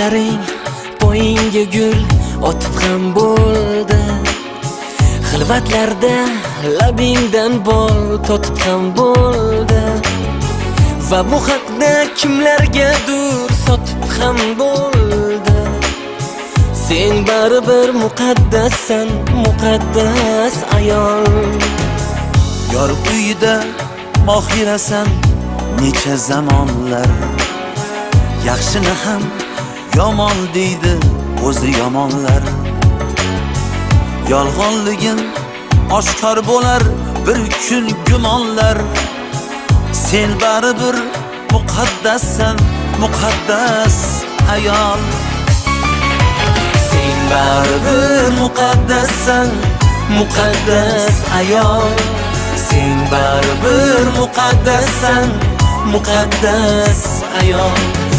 ko'zlaring poyingga gul otib ham bo'ldi. Xilvatlarda labingdan bol totib ham bo'ldi. Va bu haqda kimlargadur sotib ham bo'ldi. Sen baribir muqaddassan muqaddas ayol. Yor uyida mohirasan necha zamonlar. Yaxshini ham yomon deydi o'zi yomonlar Yolg'onligin oshkor bo'lar bir kun gumonlar Sen baribir muqaddassan muqaddas ayol sen baribir muqaddassan muqaddas ayol sen baribir muqaddassan muqaddas ayol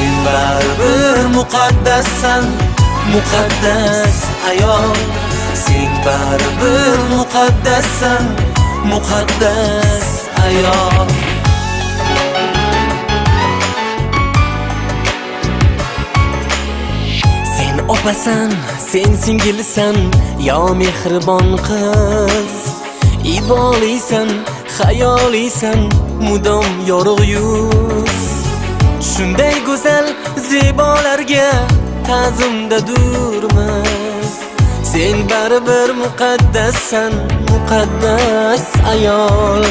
sen baribir muqaddassan muqaddas ayol. Sen baribir muqaddassan muqaddas ayol. Sen opasan, sen singilsan, yo mehribon qiz. Ibolisan, xayolisan, mudom yorug' yuz. Zebolarga ta'zimda durmiz. Sen baribir muqaddassan, muqaddas ayol.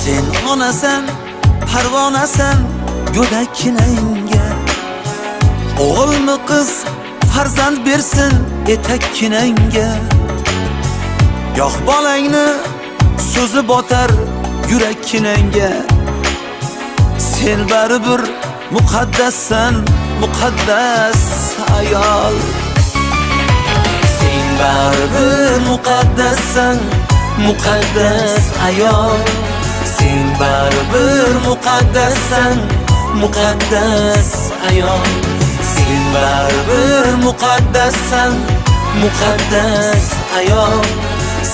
Sen onasan, parvonasan, go'dakkinangga O'g'ilmi qiz farzand bersin etakkinangga Yo'q bolangni so'zi botar yurakkinangga Sen baribir muqaddassan, muqaddas ayol. Sen baribir muqaddassan, muqaddas ayol. Sen baribir muqaddassan, muqaddas ayol. Sen baribir muqaddassan, muqaddas ayol.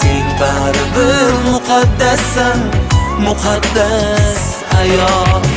Sen baribir muqaddassan, muqaddas ayol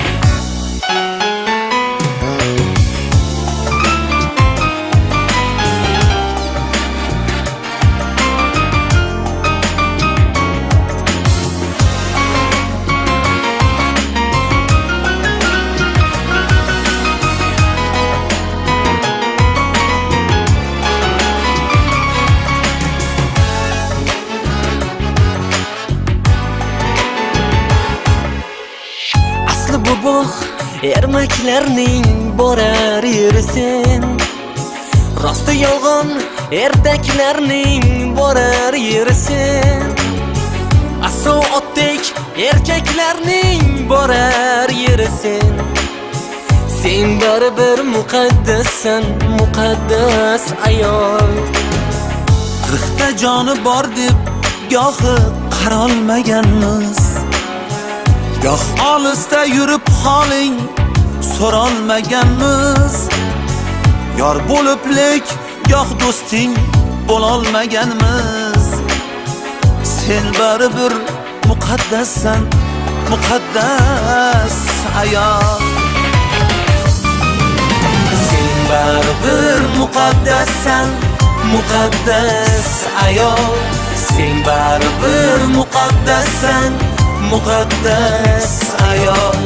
ermaklarning borar yeri sen Rosti yolg'on ertaklarning borar yeri sen Asov otdek erkaklarning borar yeri sen baribir muqaddassan, muqaddas ayol. Qirqta joni bor deb gohi qarolmaganmiz Goh olisda yurib holing so'rolmaganmiz. Yor bo'liblik, yo'q goh do'sting bo'lolmaganmiz. Sen baribir muqaddassan muqaddas ayol. Sen baribir muqaddassan, muqaddas ayol. Sen baribir muqaddassan, muqaddas ayol